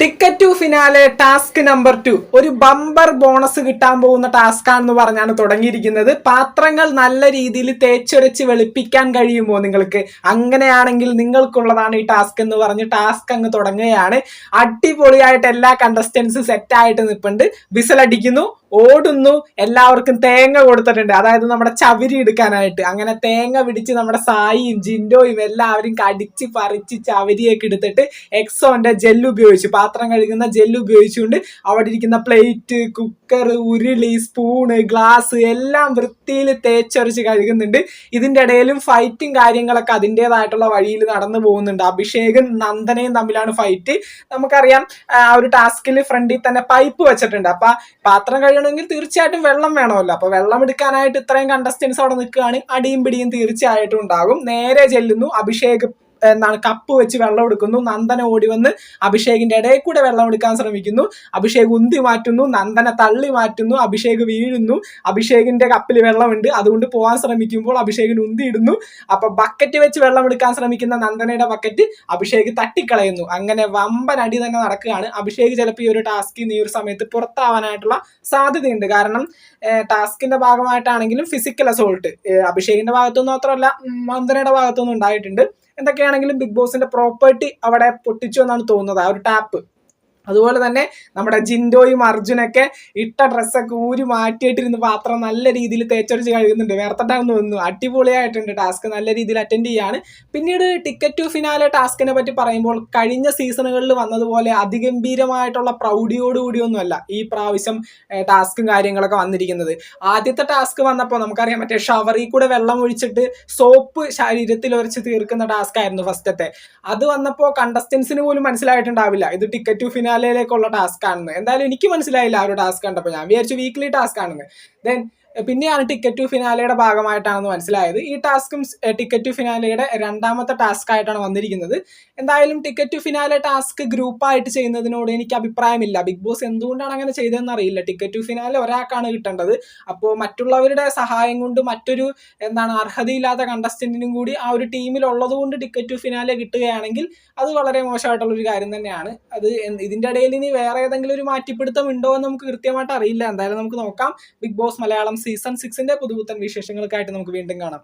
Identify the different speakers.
Speaker 1: Ticket to finale task number two ഒരു bumper bonus കിട്ടാൻ പോകുന്ന ടാസ്ക് ആണെന്ന് പറഞ്ഞാണ് തുടങ്ങിയിരിക്കുന്നത്. പാത്രങ്ങൾ നല്ല രീതിയിൽ തേച്ചൊരച്ച് വെളുപ്പിക്കാൻ കഴിയുമോ നിങ്ങൾക്ക്? അങ്ങനെയാണെങ്കിൽ നിങ്ങൾക്കുള്ളതാണ് ഈ ടാസ്ക് എന്ന് പറഞ്ഞ് ടാസ്ക് അങ്ങ് തുടങ്ങുകയാണ്. അടിപൊളിയായിട്ട് എല്ലാ കണ്ടസ്റ്റൻസും സെറ്റായിട്ട് നിൽപ്പുണ്ട് വിസലടിക്കുന്നു. ഓടുന്നു. എല്ലാവർക്കും തേങ്ങ കൊടുത്തിട്ടുണ്ട്. അതായത് നമ്മുടെ ചവിരി എടുക്കാനായിട്ട്. അങ്ങനെ തേങ്ങ പിടിച്ച് നമ്മുടെ സായിയും ജിൻഡോയും എല്ലാവരും കടിച്ച് പറിച്ച് ചവിരിയൊക്കെ എടുത്തിട്ട് എക്സോന്റെ ജെല്ല് ഉപയോഗിച്ച്. പാത്രം കഴുകുന്ന ജെല്ല് ഉപയോഗിച്ചുകൊണ്ട് അവിടെ ഇരിക്കുന്ന പ്ലേറ്റ് കുക്കർ ഉരുളി സ്പൂണ് ഗ്ലാസ് എല്ലാം വൃത്തിയിൽ തേച്ചൊരച്ച് കഴുകുന്നുണ്ട്. ഇതിന്റെ ഇടയിലും ഫൈറ്റും കാര്യങ്ങളൊക്കെ അതിന്റെതായിട്ടുള്ള വഴിയിൽ നടന്നു പോകുന്നുണ്ട്. അഭിഷേകും നന്ദനയും തമ്മിലാണ് ഫൈറ്റ് നമുക്കറിയാം ആ ഒരു ടാസ്കിൽ ഫ്രണ്ടിൽ തന്നെ പൈപ്പ് വെച്ചിട്ടുണ്ട്. അപ്പൊ പാത്രം കഴുകണമെങ്കിൽ തീർച്ചയായിട്ടും വെള്ളം വേണമല്ലോ. അപ്പൊ വെള്ളം എടുക്കാനായിട്ട് ഇത്രയും കണ്ടസ്റ്റൻസ് അവിടെ നിൽക്കുകയാണെങ്കിൽ അടിയും പിടിയും തീർച്ചയായിട്ടും ഉണ്ടാകും. നേരെ ചെല്ലുന്നു അഭിഷേക് എന്താണ് കപ്പ് വെച്ച് വെള്ളം എടുക്കുന്നു. നന്ദന ഓടി വന്ന് അഭിഷേകിന്റെ ഇടയിൽ കൂടെ വെള്ളം എടുക്കാൻ ശ്രമിക്കുന്നു. അഭിഷേക് ഉന്തി മാറ്റുന്നു നന്ദന തള്ളി മാറ്റുന്നു അഭിഷേക് വീഴുന്നു. അഭിഷേകിന്റെ കപ്പിൽ വെള്ളമുണ്ട്. അതുകൊണ്ട് പോകാൻ ശ്രമിക്കുമ്പോൾ അഭിഷേകിന് ഉന്തി ഇടുന്നു. അപ്പൊ ബക്കറ്റ് വെച്ച് വെള്ളം എടുക്കാൻ ശ്രമിക്കുന്ന നന്ദനയുടെ ബക്കറ്റ് അഭിഷേക് തട്ടിക്കളയുന്നു. അങ്ങനെ വമ്പൻ അടി തന്നെ നടക്കുകയാണ്. അഭിഷേക് ചിലപ്പോൾ ഈ ഒരു ടാസ്കിൽ നിന്ന് ഈ ഒരു സമയത്ത് പുറത്താവാനായിട്ടുള്ള സാധ്യതയുണ്ട്. കാരണം ടാസ്കിന്റെ ഭാഗമായിട്ടാണെങ്കിലും ഫിസിക്കൽ അസോൾട്ട് അഭിഷേകിന്റെ ഭാഗത്തുനിന്ന് മാത്രമല്ല നന്ദനയുടെ ഭാഗത്തുനിന്ന് ഉണ്ടായിട്ടുണ്ട്. എന്തൊക്കെയാണെങ്കിലും ബിഗ് ബോസിന്റെ പ്രോപ്പർട്ടി അവിടെ പൊട്ടിച്ചു എന്നാണ് തോന്നുന്നത്. ആ ഒരു ടാപ്പ് അതുപോലെ തന്നെ നമ്മുടെ ജിൻഡോയും അർജുനൊക്കെ ഇട്ട ഡ്രസ്സൊക്കെ ഊരി മാറ്റിയിട്ടിരുന്ന് പാത്രം നല്ല രീതിയിൽ തേച്ചൊടിച്ച് കഴുകുന്നുണ്ട്. വേർത്തട്ടാന്ന് തോന്നുന്നു. അടിപൊളിയായിട്ടുണ്ട് ടാസ്ക്. നല്ല രീതിയിൽ അറ്റൻഡ് ചെയ്യാണ്. പിന്നീട് ടിക്കറ്റ് ടു ഫിനാലെ ടാസ്കിനെ പറ്റി പറയുമ്പോൾ കഴിഞ്ഞ സീസണുകളിൽ വന്നതുപോലെ അതിഗംഭീരമായിട്ടുള്ള പ്രൗഢിയോടുകൂടിയൊന്നുമല്ല ഈ പ്രാവശ്യം ടാസ്കും കാര്യങ്ങളൊക്കെ വന്നിരിക്കുന്നത്. ആദ്യത്തെ ടാസ്ക് വന്നപ്പോൾ നമുക്കറിയാം മറ്റേ ഷവറിൽ കൂടെ വെള്ളം ഒഴിച്ചിട്ട് സോപ്പ് ശരീരത്തിൽ ഉരച്ച് തീർക്കുന്ന ടാസ്ക് ആയിരുന്നു ഫസ്റ്റത്തെ. അത് വന്നപ്പോൾ കണ്ടസ്റ്റൻസിന് പോലും മനസ്സിലായിട്ടുണ്ടാവില്ല. ഇത് ടിക്കറ്റ് ടു ഫിനാലയിലേക്കുള്ള ടാസ്ക് ആണെന്ന്. എന്തായാലും എനിക്ക് മനസ്സിലായില്ല ആ ഒരു ടാസ്ക് കണ്ടപ്പോൾ ഞാൻ വിചാരിച്ചു വീക്ക്ലി ടാസ്ക് ആണെന്ന്. ദെൻ പിന്നെയാണ് ടിക്കറ്റ് ടു ഫിനാലയുടെ ഭാഗമായിട്ടാണെന്ന് മനസ്സിലായത്. ഈ ടാസ്കും ടിക്കറ്റ് ടു ഫിനാലയുടെ രണ്ടാമത്തെ ടാസ്ക് ആയിട്ടാണ് വന്നിരിക്കുന്നത്. എന്തായാലും ടിക്കറ്റ് ടു ഫിനാലെ ടാസ്ക് ഗ്രൂപ്പായിട്ട് ചെയ്യുന്നതിനോട് എനിക്ക് അഭിപ്രായമില്ല. ബിഗ് ബോസ് എന്തുകൊണ്ടാണ് അങ്ങനെ ചെയ്തതെന്ന് അറിയില്ല. ടിക്കറ്റ് ടു ഫിനാലെ ഒരാൾക്കാണ് കിട്ടേണ്ടത്. അപ്പോൾ മറ്റുള്ളവരുടെ സഹായം കൊണ്ട് മറ്റൊരു എന്താണ് അർഹതയില്ലാത്ത കണ്ടസ്റ്റന്റിനും കൂടി ആ ഒരു ടീമിൽ ഉള്ളതുകൊണ്ട് ടിക്കറ്റ് ടു ഫിനാലെ കിട്ടുകയാണെങ്കിൽ അത് വളരെ മോശമായിട്ടുള്ള ഒരു കാര്യം തന്നെയാണ്. അത് ഇതിന്റെ ഇടയിൽ ഇനി വേറെ ഏതെങ്കിലും ഒരു മാറ്റിപ്പിടുത്തം ഉണ്ടോ എന്ന് നമുക്ക് കൃത്യമായിട്ട് അറിയില്ല. എന്തായാലും നമുക്ക് നോക്കാം. ബിഗ് ബോസ് മലയാളം സീസൺ സിക്സിന്റെ പുതുപുത്തൻ വിശേഷങ്ങൾക്കായിട്ട് നമുക്ക് വീണ്ടും കാണാം.